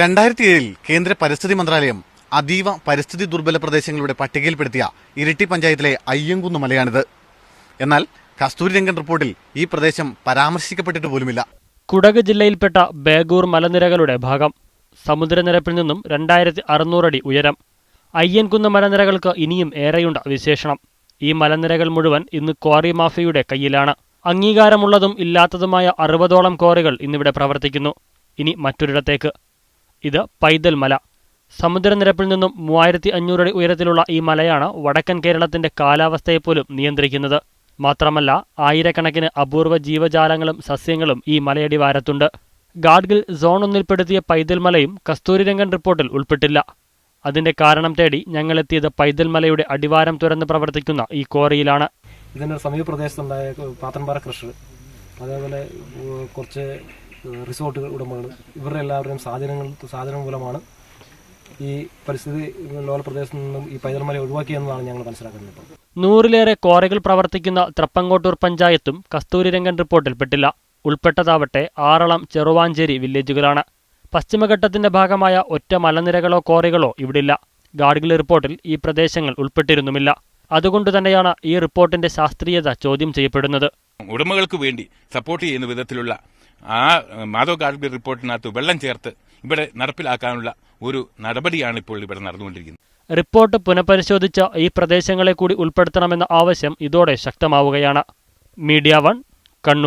രണ്ടായിരത്തി ഏഴിൽ കേന്ദ്ര പരിസ്ഥിതി മന്ത്രാലയം അതീവ പരിസ്ഥിതി ദുർബല പ്രദേശങ്ങളുടെ പട്ടികയിൽപ്പെടുത്തിയ ഇരിട്ടി പഞ്ചായത്തിലെ അയ്യങ്കുന്ന് മലയാണിത്. എന്നാൽ കസ്തൂരിരംഗൻ റിപ്പോർട്ടിൽ ഈ പ്രദേശം പരാമർശിക്കപ്പെട്ടിട്ട് പോലുമില്ല. കുടക് ജില്ലയിൽപ്പെട്ട ബേഗൂർ മലനിരകളുടെ ഭാഗം സമുദ്രനിരപ്പിൽ നിന്നും രണ്ടായിരത്തി അറുന്നൂറടി ഉയരം. അയ്യൻകുന്ന് മലനിരകൾക്ക് ഇനിയും ഏറെയുണ്ട് വിശേഷണം. ഈ മലനിരകൾ മുഴുവൻ ഇന്ന് ക്വാറി മാഫിയുടെ കയ്യിലാണ്. അംഗീകാരമുള്ളതും ഇല്ലാത്തതുമായ അറുപതോളം ക്വാറികൾ ഇന്നിവിടെ പ്രവർത്തിക്കുന്നു. ഇനി മറ്റൊരിടത്തേക്ക്. ഇത് പൈതൽ മല. സമുദ്രനിരപ്പിൽ നിന്നും മൂവായിരത്തി അഞ്ഞൂറടി ഉയരത്തിലുള്ള ഈ മലയാണ് വടക്കൻ കേരളത്തിന്റെ കാലാവസ്ഥയെപ്പോലും നിയന്ത്രിക്കുന്നത്. മാത്രമല്ല ആയിരക്കണക്കിന് അപൂർവ ജീവജാലങ്ങളും സസ്യങ്ങളും ഈ മലയടിവാരത്തുണ്ട്. ഗാഡ്ഗിൽ സോൺ ഒന്നിൽപ്പെടുത്തിയ പൈതൽ മലയും കസ്തൂരിരംഗൻ റിപ്പോർട്ടിൽ ഉൾപ്പെട്ടില്ല. അതിന്റെ കാരണം തേടി ഞങ്ങൾ ഞങ്ങളെത്തിയത് പൈതൽ മലയുടെ അടിവാരം തുറന്ന് പ്രവർത്തിക്കുന്ന ഈ കോറിയിലാണ്. ഇതിന്റെ സമീപ പ്രദേശത്തുണ്ടായ പാത്തൻപാറ കൃഷി. അതേപോലെ കുറച്ച് റിസോർട്ട് ഉടമകൾ ഇവരുടെ എല്ലാവരുടെയും സാധനങ്ങൾ സാധനം മൂലമാണ് ഈ പരിസ്ഥിതി ലോല പ്രദേശത്ത് നിന്നും ഈ പൈതൽമല ഒഴിവാക്കിയെന്നാണ് ഞങ്ങൾ മനസ്സിലാക്കുന്നത് ഇപ്പോൾ. നൂറിലേറെ ക്വാറികൾ പ്രവർത്തിക്കുന്ന ത്രപ്പങ്കോട്ടൂർ പഞ്ചായത്തും കസ്തൂരിരംഗൻ റിപ്പോർട്ടിൽപ്പെട്ടില്ല ഉൾപ്പെട്ടതാവട്ടെ ആറളം ചെറുവാഞ്ചേരി വില്ലേജുകളാണ്. പശ്ചിമഘട്ടത്തിന്റെ ഭാഗമായ ഒറ്റ മലനിരകളോ ക്വാറികളോ ഇവിടില്ല. ഗാഡ്ഗിൽ റിപ്പോർട്ടിൽ ഈ പ്രദേശങ്ങൾ ഉൾപ്പെട്ടിരുന്നുമില്ല. അതുകൊണ്ട് തന്നെയാണ് ഈ റിപ്പോർട്ടിന്റെ ശാസ്ത്രീയത ചോദ്യം ചെയ്യപ്പെടുന്നത്. ഉടമകൾക്ക് വേണ്ടി സപ്പോർട്ട് ചെയ്യുന്ന വിധത്തിലുള്ള ആ മാധവ് ഗാഡ്ഗിൽ റിപ്പോർട്ടിനകത്ത് വെള്ളം ചേർത്ത് ഇവിടെ നടപ്പിലാക്കാനുള്ള ഒരു നടപടിയാണ് ഇപ്പോൾ ഇവിടെ നടന്നുകൊണ്ടിരിക്കുന്നത്. റിപ്പോർട്ട് പുനഃപരിശോധിച്ച ഈ പ്രദേശങ്ങളെ കൂടി ഉൾപ്പെടുത്തണമെന്ന ആവശ്യം ഇതോടെ ശക്തമാവുകയാണ്. Media one